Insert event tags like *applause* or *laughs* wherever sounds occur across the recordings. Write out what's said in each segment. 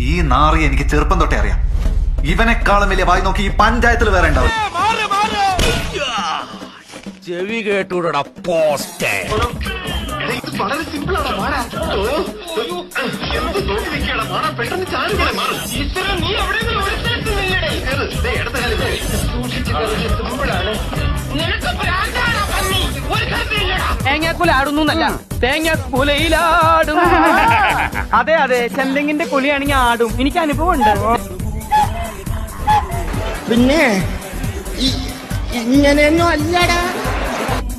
ഈ നാറി എനിക്ക് ചെറുപ്പം തൊട്ടേ അറിയാം. ഇവനെക്കാളും വലിയ വായി നോക്കി ഈ പഞ്ചായത്തിൽ വേറെ ഉണ്ടാവും. ചെവി കേട്ടൂടാ പോസ്റ്റേ. വളരെ സിമ്പിൾ ആണ് മാറാ എന്ത് നോക്കി നിൽക്കണം മാറാ പെട്ടെന്ന് ചാടി മാറും. ഈശ്വരൻ നീ എവിടെയെങ്കിലും ഒരു സ്ഥലത്ത് നില്ലടേ ഇടത്ത കാലം സൂക്ഷിച്ചിട്ട് സിമ്പിളാണ്. നിനക്ക് പന്നി. ഒരു തേങ്ങാക്കുല തേങ്ങാക്കുലയിലാടും *laughs* അതെ അതെ ചെന്തെങ്ങിന്റെ കുലിയാണെങ്കിൽ ആടും. എനിക്ക് അനുഭവം ഉണ്ട് പിന്നെ ഇ- ഇങ്ങനെയൊന്നും അല്ലടാ.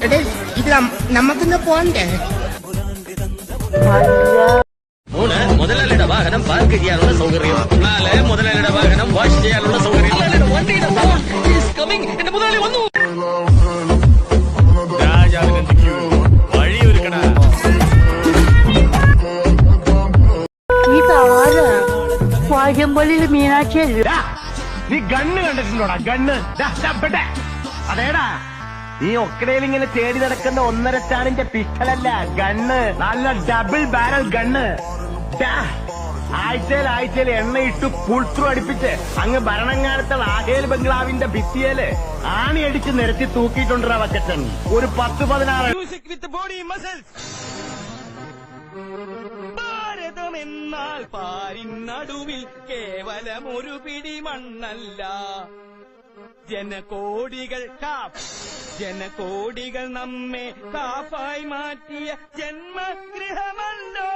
എടേ ഇത് നമുക്കിന്ന് പോണ്ടേ? മൂന്ന് മുതലാളിയുടെ വാഹനം പാർക്ക് ചെയ്യാനുള്ള സൗകര്യം. നാല് മുതലാളിയുടെ വാഹനം വാഷ് ചെയ്യാനുള്ള സൗകര്യം. വണ്ടിയുടെ വാര്യമ്പള്ളിയിൽ മീനാക്ഷി അല്ലേ. നീ ഗണ്ണ് കണ്ടിട്ടുണ്ടോടാ ഗണ്ണ്? അതേടാ. നീ ഒക്കടയിൽ ഇങ്ങനെ തേടി നടക്കുന്ന ഒന്നര സ്റ്റാറിന്റെ പിസ്റ്റലല്ല ഗണ്ണ്. നല്ല ഡബിൾ ബാരൽ ഗണ്ണ്. ആഴ്ചയിൽ ആഴ്ചയിൽ എണ്ണയിട്ട് പുൾത്രു അടിപ്പിച്ച് അങ്ങ് ഭരണങ്ങാലത്തെ ആഹേൽ ബംഗ്ലാവിന്റെ ഭിത്തിയേൽ ആണിയടിച്ച് നിരത്തി തൂക്കിയിട്ടുണ്ടാ വക്കറ്റൻ ഒരു പത്ത് പതിനാറ് മ്യൂസിക് വിത്ത് ബോഡി മസിൽസ് ഭാരതമെന്നാൽ പാരിനടുവിൽ കേവലം ഒരു പിടി മണ്ണല്ല. ജനകോടികൾ കാപ്പ് ജനകോടികൾ നമ്മെ കാഫായി മാറ്റിയ ജന്മഗൃഹമല്ലോ.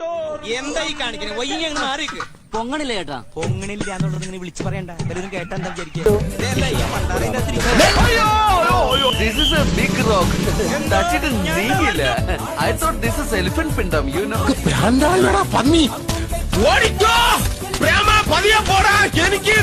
തോറും എന്തായി കാണിക്കണേ? വയ്യ മാറിക്ക്. പൊങ്ങണില്ല ചേട്ടാ. പൊങ്ങണില്ല എന്നുള്ളത് ഇങ്ങനെ വിളിച്ചു പറയണ്ട. എല്ലാവരും കേട്ടാ എന്താ വിചാരിക്കുക. This is a big rock. Touch it is നീങ്ങില്ല. I thought this is elephant pindam, you know. ഓടിക്കോ പ്രേമ പതിയെ പോടാ എനിക്ക്